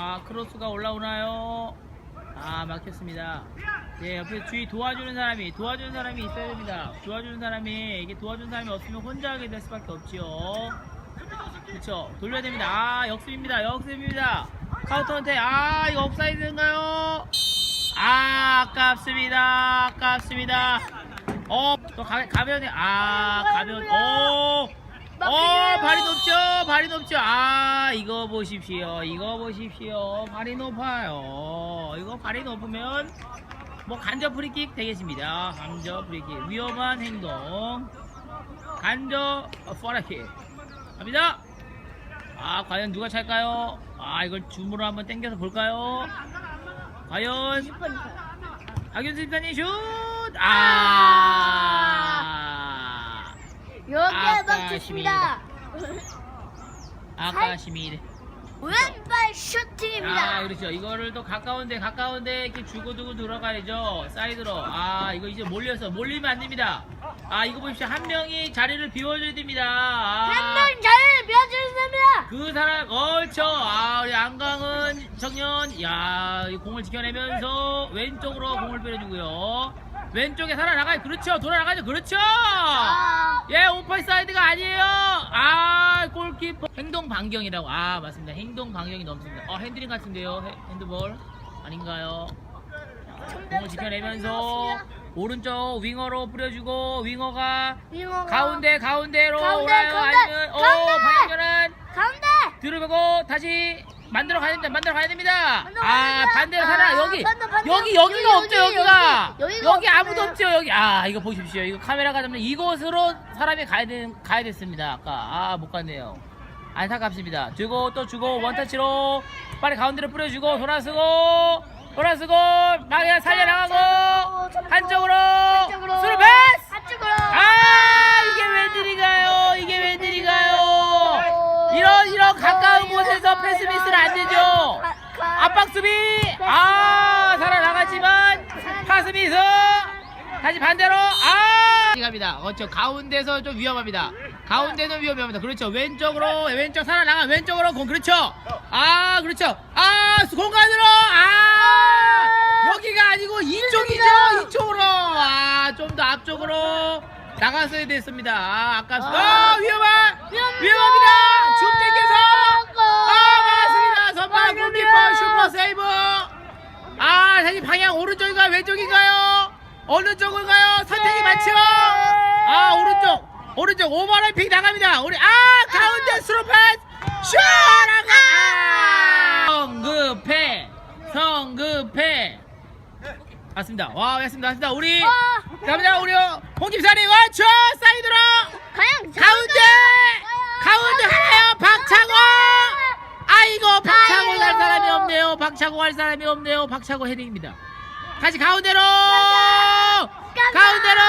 아 크로스가 올라오나요? 아 막혔습니다. 예 옆에 주위 도와주는 사람이 도와주는 사람이 있어야 됩니다. 도와주는 사람이 이게 도와주는 사람이 없으면 혼자 하게 될 수밖에 없지요. 그렇죠. 돌려야 됩니다. 아 역습입니다. 역습입니다. 카운터한테 아 이거 옵사이드인가요? 아 아깝습니다. 아깝습니다. 어또 가변이 아 가변 오. 어 발이 높죠? 발이 높죠? 아 이거 보십시오. 이거 보십시오. 발이 높아요. 이거 발이 높으면 뭐 간접 프리킥 되겠습니다. 간접 프리킥. 위험한 행동. 간접 퍼라킥. 갑니다. 아 과연 누가 찰까요? 아 이걸 줌으로 한번 당겨서 볼까요? 과연 박윤수 집사님 슛 아 여기에 맞췄습니다. 아까심이 왼발 슈팅입니다. 아 그렇죠. 이거를 또 가까운데 가까운데 이렇게 주고두고 들어가야죠. 사이드로. 아 이거 이제 몰려서 몰리면 안 됩니다. 아 이거 보십시오. 한 명이 자리를 비워줘야 됩니다. 아, 한명 자리를 비워주십니다. 그 사람 그렇죠 아 우리 안강은 청년 야이 공을 지켜내면서 왼쪽으로 공을 빼려주고요. 왼쪽에 살아나가요. 그렇죠. 돌아나가죠. 그렇죠. 아, 예, 오파이사이드가 아니에요. 아, 골키퍼 행동 반경이라고. 아, 맞습니다. 행동 반경이 넘습니다. 어, 핸드링 같은데요. 헤- 핸드볼 아닌가요? 공을 지켜내면서 오른쪽 윙어로 뿌려주고 윙어가 윙어가 가운데 가운데로 가운데, 오나요? 가운데, 아니면 오 가운데! 방향전환 가운데 들어보고 다시 만들어 가야 됩니다. 만들어 가야 됩니다. 만들어 아 가야 됩니다. 반대로 살아 아, 여기 반대, 반대. 여기 여기가 여기, 없죠 여기, 여기가 여기. 아무도. 없죠 여기. 아 이거 보십시오. 이거 카메라가 잡는 이곳으로 사람이 가야 되 가야 됐습니다. 아까. 아 못 갔네요. 안타깝습니다. 주고 또 주고 원터치로 빨리 가운데로 뿌려주고 돌아서고 돌아서고 방향 살려나가고 한쪽으로 스루 패스! 한쪽으로. 아 이게 웬일인가요? 이게 웬일인가요? 이런 이런 가까운 곳에서 패스 미스는 안 되죠? 압박 수비! 아 미스 다시 반대로. 아! 갑니다. 어저 가운데서 좀 위험합니다. 가운데는 위험합니다. 그렇죠. 왼쪽으로 왼쪽 살아나가 왼쪽으로 공 그렇죠. 아 그렇죠. 아 공간으로. 아! 여기가 아니고 이쪽이죠. 이쪽으로. 아 좀 더 앞쪽으로 나갔어야 됐습니다. 아 아깝습니다. 아! 위험한 위험합니다 줌 땡겨서 아 막았습니다 선발 골키퍼 슈퍼 세이브 아 다시 방향 오른쪽인가요 왼쪽인가요? 어느 쪽인가요? 선택이 맞죠? 아 오른쪽. 오른쪽. 오버래핑 나갑니다. 우리 아 가운데 스루패스 슛! 아! 성급해. 성급해. 맞습니다. 와 맞습니다. 맞습니다. 우리 와. 갑니다. 우리 홍 김사리 와쳐 사이드로! 가양 가운데! 가운데 하나요? 박차고 아이고 박차고 갈 아이고. 사람이 없네요. 박차고 갈 사람이 없네요. 박차고 헤딩입니다 다시 가운데로! 가운데로!